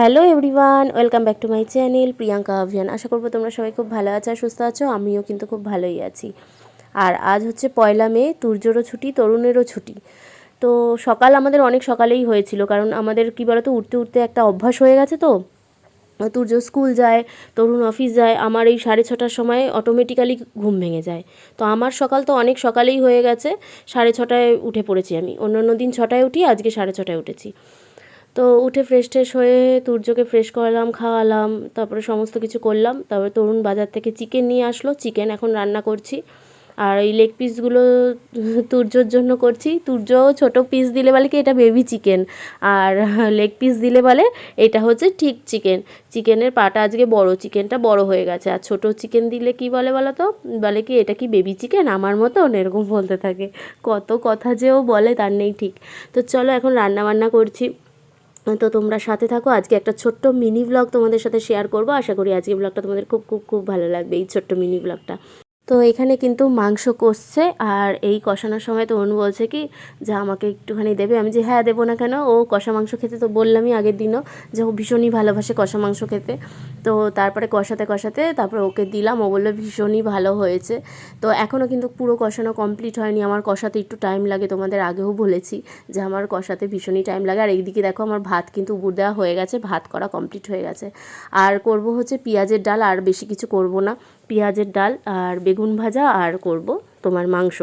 Hello everyone, welcome back to my channel Priyanka Abhiyan. আশা করব তোমরা সবাই খুব ভালো আছো আর সুস্থ আছো, আমিও কিন্তু খুব ভালোই আছি। আর আজ হচ্ছে পয়লা মে তুর্যরও ছুটি, তরুণেরও ছুটি। তো সকাল আমাদের অনেক সকালেই হয়েছিল, কারণ আমাদের কী বলতো, উঠতে উঠতে একটা অভ্যাস হয়ে গেছে তো। তুর্য স্কুল যায়, তরুণ অফিস যায়, আমার এই সাড়ে ছটার সময় অটোমেটিক্যালি ঘুম ভেঙে যায়। তো আমার সকাল তো অনেক সকালেই হয়ে গেছে, সাড়ে ছটায় উঠে পড়েছি আমি। অন্য অন্য দিন ছটায় উঠি, আজকে সাড়ে ছটায় উঠেছি। তো উঠে ফ্রেশ ট্রেশ হয়ে তুর্যকে ফ্রেশ করালাম, খাওয়ালাম, তারপরে সমস্ত কিছু করলাম। তারপরে তরুণ বাজার থেকে চিকেন নিয়ে আসলো। চিকেন এখন রান্না করছি। আর এই লেগ পিসগুলো তুর্যর জন্য করছি। তুর্য ছোট পিস দিলে বলে কি, এটা বেবি চিকেন আর লেগ পিস দিলে বলে, এটা হচ্ছে ঠিক চিকেন চিকেনের পাটা আজকে বড় চিকেনটা বড় হয়ে গেছে। আর ছোট চিকেন দিলে কি বলে বলো তো? বলে কি, এটা কি বেবি চিকেন আমার মতন? এরকম বলতে থাকে। কত কথা যে ও বলে, তার নেই ঠিক। তো চলো এখন রান্না বান্না করছি। তো তোমরা সাথে থাকো। আজকে একটা ছোট্ট মিনি ব্লগ তোমাদের সাথে শেয়ার করব। আশা করি আজকে ব্লগটা তোমাদের খুব খুব খুব ভালো লাগবে, এই ছোট্ট মিনি ব্লগটা তো এখানে কিন্তু মাংস কষছে আর এই কষানোর সময় তো অনু বলছে কি, যে আমাকে একটুখানি দেবে। আমি যে হ্যাঁ দেবো না কেন? ও কষা মাংস খেতে তো বললামই আগের দিনও যে, ও ভীষণই ভালোবাসে কষা মাংস খেতে। তো তারপরে কষাতে কষাতে তারপরে ওকে দিলাম। ও বলল, ভীষণই ভালো হয়েছে। তো এখনও কিন্তু পুরো কষানো কমপ্লিট হয়নি। আমার কষাতে একটু টাইম লাগে, তোমাদের আগেও বলেছি যে, আমার কষাতে ভীষণই টাইম লাগে। আর এইদিকে দেখো, আমার ভাত কিন্তু উপর দেওয়া হয়ে গেছে, ভাত করা কমপ্লিট হয়ে গেছে। আর করব হচ্ছে পেঁয়াজের ডাল, আর বেশি কিছু করব না। পেঁয়াজের ডাল আর বেগুন ভাজা আর করব তোমার মাংস।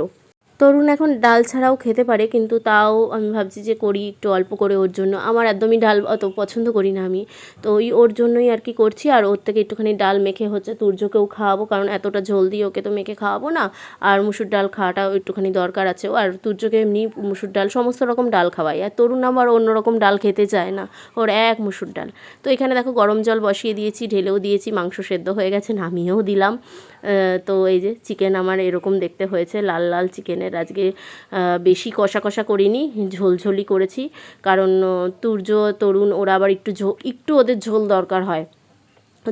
তরুণ এখন ডাল ছাড়াও খেতে পারে, কিন্তু তাও আমি ভাবছি যে করি একটু অল্প করে ওর জন্য। আমার একদমই ডাল অত পছন্দ করি না আমি। তো ওই ওর জন্যই আর কি করছি, আর ওর থেকে একটুখানি ডাল মেখে হচ্ছে তুর্যকেও খাওয়াবো, কারণ এতটা জলদি ওকে তো মেখে খাওয়াবো না। আর মুসুর ডাল খাওয়াটাও একটুখানি দরকার আছে। আর তুর্যকে এমনি মুসুর ডাল, সমস্ত রকম ডাল খাওয়াই আর তরুণ আমার অন্য রকম ডাল খেতে চায় না, ওর এক মুসুর ডাল। তো এখানে দেখো গরম জল বসিয়ে দিয়েছি, ঢেলেও দিয়েছি, মাংস সেদ্ধ হয়ে গেছে, নামিয়েও দিলাম। তো এই যে চিকেন আমার এরকম দেখতে হয়েছে, লাল লাল চিকেনের আজকে বেশি কষা কষা করিনি ঝোলঝোলি করেছি। কারণ তুর্য, তরুণ, ওরা আবার একটু ঝোল, একটু ওদের ঝোল দরকার হয়।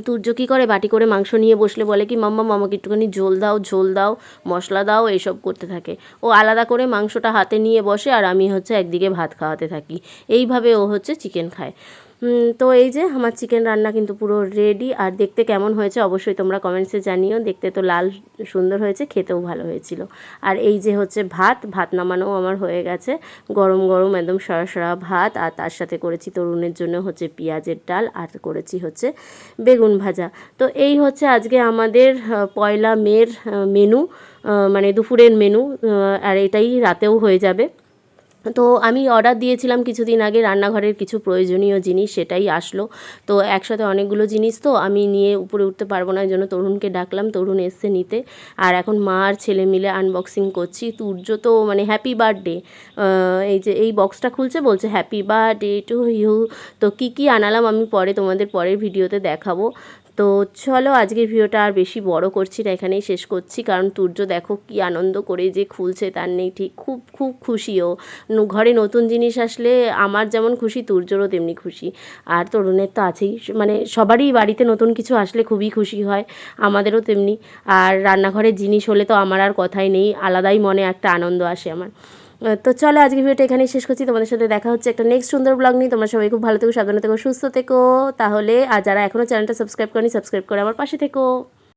তুর্য কী করে? বাটি করে মাংস নিয়ে বসলে বলে কি, মাম্মা মামাকে একটুখানি ঝোল দাও ঝোল দাও, মশলা দাও, এসব করতে থাকে। ও আলাদা করে মাংসটা হাতে নিয়ে বসে আর আমি হচ্ছে একদিকে ভাত খাওয়াতে থাকি। এইভাবে ও হচ্ছে চিকেন খায়। তো এই যে আমার চিকেন রান্না কিন্তু পুরো রেডি আর দেখতে কেমন হয়েছে অবশ্যই তোমরা কমেন্টসে জানিও। দেখতে তো লাল সুন্দর হয়েছে, খেতেও ভালো হয়েছিল। আর এই যে হচ্ছে ভাত ভাত নামানোও আমার হয়ে গেছে। গরম গরম একদম সরা সরা ভাত, আর তার সাথে করেছি তরুণের জন্য হচ্ছে পেঁয়াজের ডাল, আর করেছি হচ্ছে বেগুন ভাজা। তো এই হচ্ছে আজকে আমাদের পয়লা মের মেনু মানে দুপুরের মেনু আর এটাই রাতেও হয়ে যাবে। তো আমি অর্ডার দিয়েছিলাম কিছুদিন আগে, রান্নাঘরের কিছু প্রয়োজনীয় জিনিস সেটাই আসলো। তো একসাথে অনেকগুলো জিনিস তো আমি নিয়ে উপরে উঠতে পারব না জন্য তরুণকে ডাকলাম, তরুণ এসছে নিতে। আর এখন মা আর ছেলে মিলে আনবক্সিং করছি। তুর্য তো মানে হ্যাপি বার্থডে এই যে এই বক্সটা খুলছে, বলছে হ্যাপি বার্থডে টু ইউ তো কী কী আনালাম আমি পরে তোমাদের পরের ভিডিওতে দেখাবো। তো চলো আজকের ভিডিওটা আর বেশি বড় করছি না, এখানেই শেষ করছি। কারণ তুর্য দেখো কি আনন্দ করে যে খুলছে, তার নেই ঠিক, খুব খুব খুশি ও ঘরে নতুন জিনিস আসলে আমার যেমন খুশি তুর্যরও তেমনি খুশি। আর তরুণের তো আছেই মানে সবারই বাড়িতে নতুন কিছু আসলে খুবই খুশি হয়, আমাদেরও তেমনি। আর রান্নাঘরের জিনিস হলে তো আমার আর কথাই নেই, আলাদাই মনে একটা আনন্দ আসে আমার। তো চলো আজকে ভিডিওটা এখানেই শেষ করছি। তোমাদের সাথে দেখা হচ্ছে একটা নেক্সট সুন্দর ব্লগ নিয়ে। তোমরা সবাই খুব ভালো থেকো সাধারণ থেকো, সুস্থ থেকো। তাহলে, আর যারা এখনও চ্যানেলটা সাবস্ক্রাইব করেনি সাবস্ক্রাইব করে আমার পাশে থেকো।